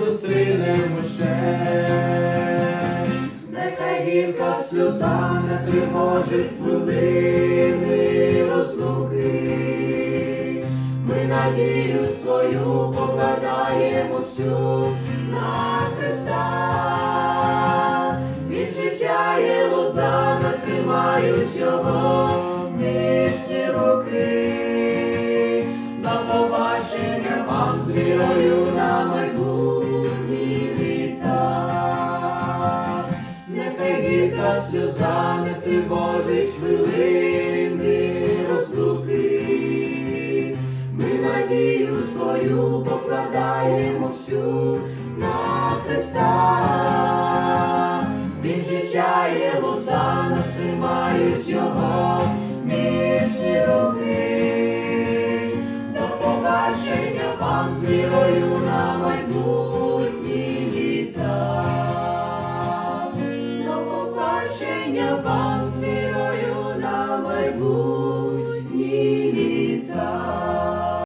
зустрінемо ще. Нехай гірка сльоза не тривожить хвилини розлуки. Ми надію свою покладаємо всю на Христа. Від життя є лоза, нас тримають його міцні руки. До побачення вам з вірою на гірка сльоза не тривожить хвилини розлуки. Ми надію свою покладаємо всю на Христа. Він життя лоза, нас тримають його міцні руки. До побачення вам з вірою на майбутні До вам з вірою на майбутні